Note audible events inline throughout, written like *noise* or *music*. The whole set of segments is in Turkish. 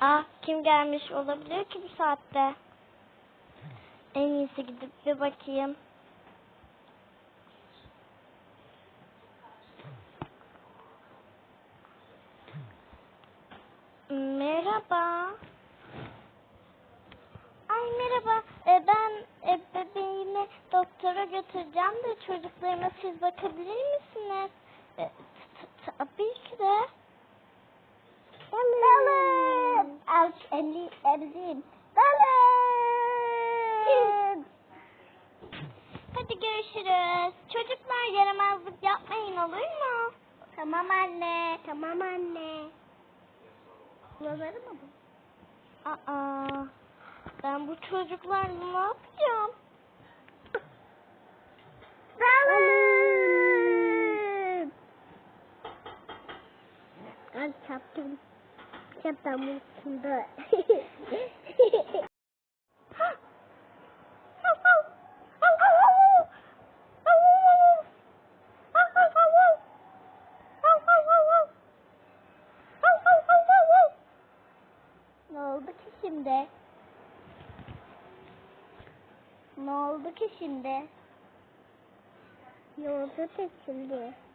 Ah kim gelmiş olabilir ki bu saatte? En iyisi gidip bir bakayım. Merhaba. Ay merhaba. E, ben e, bebeğimi doktora götüreceğim de çocuklarıma siz bakabilir misiniz? E, t- tabii ki de. Dalın. Aç eli emzim. Dalın. Hadi görüşürüz. Çocuklar yaramazlık yapmayın olur mu? Tamam anne. Tamam anne. Buraları mı bu? Aa, ben bu çocuklarla ne yapacağım? Dalın. Çaptım. Çaptım üstünde. ne oldu ki şimdi? Ne oldu ki şimdi? Ne oldu şimdi?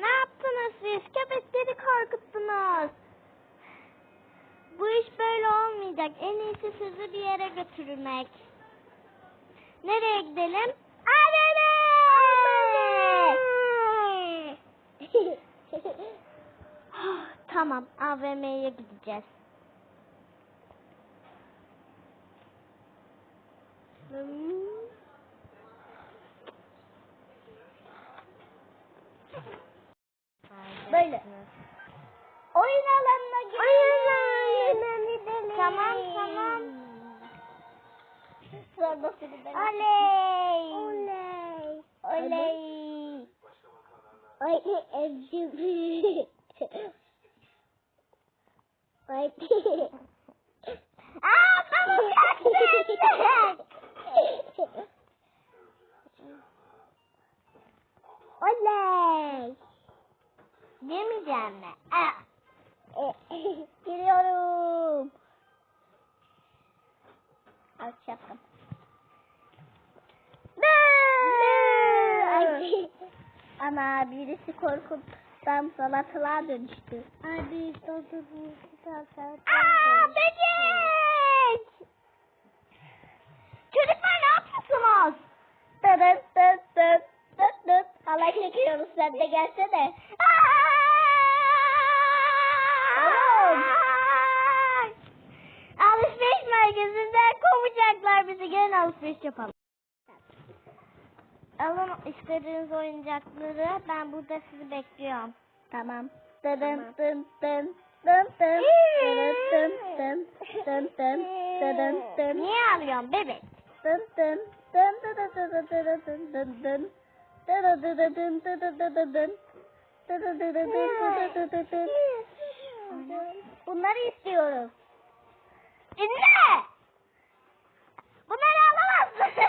Ne yaptınız siz? Köpekleri korkuttunuz. Bu iş böyle olmayacak. En iyisi sizi bir yere götürmek. Nereye gidelim? Annene! *laughs* tamam, AVM'ye gideceğiz. Böyle. Oyun alanına gidelim. Tamam, tamam. Seni ben. Oley! Oley. Oley. Ay evcim. Ay. *laughs* Aa, bakacaksın! *laughs* Oley. Yemeyeceğim mi? Ah. *laughs* Giriyorum. Aç yaptım. Ama *laughs* birisi korkudan salatalığa dönüştü. Abi salatalığa Aa, böcek! Çocuklar ne yapıyorsunuz? Dıdıt dıt dıt dıt dıt. Halay çekiyoruz sen de gelsene. Kovacaklar bizi. Gelin alışveriş yapalım. Alın istediğiniz oyuncakları. Ben burada sizi bekliyorum. Tamam. Dın dın dın dın dın dın dın dın dın dın dın Niye ağlıyorsun bebek? dın. Dın dın dın dın dın dın dın dın dın. Bunları istiyoruz. Dinle! Bunları alamazsın.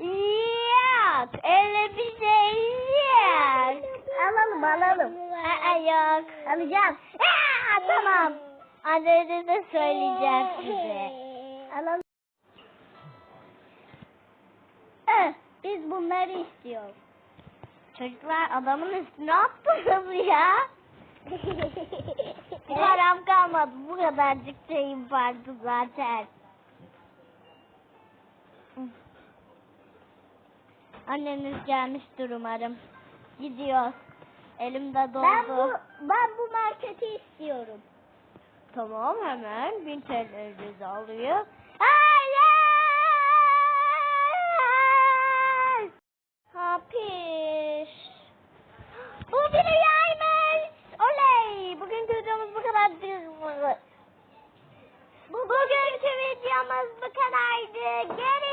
yok. Öyle bir şey yok. Alalım alalım. Aa, yok. Alacağız. Aa, tamam. Annene de söyleyeceğim size. Alalım. Eh, Biz bunları istiyoruz. Çocuklar adamın üstüne attınız ya. *laughs* Param kalmadı. Bu kadarcık şeyim vardı zaten. Anneniz gelmiştir umarım. Gidiyor. Elimde doldu. Ben bu, ben bu marketi istiyorum. Tamam hemen bin TL'nizi alıyor. Hayır! Hapiş. *gasps* Bu bir yaymış. Oley! Bugün videomuz bu kadardı. Bugünkü videomuz bu kadardı. Gelin.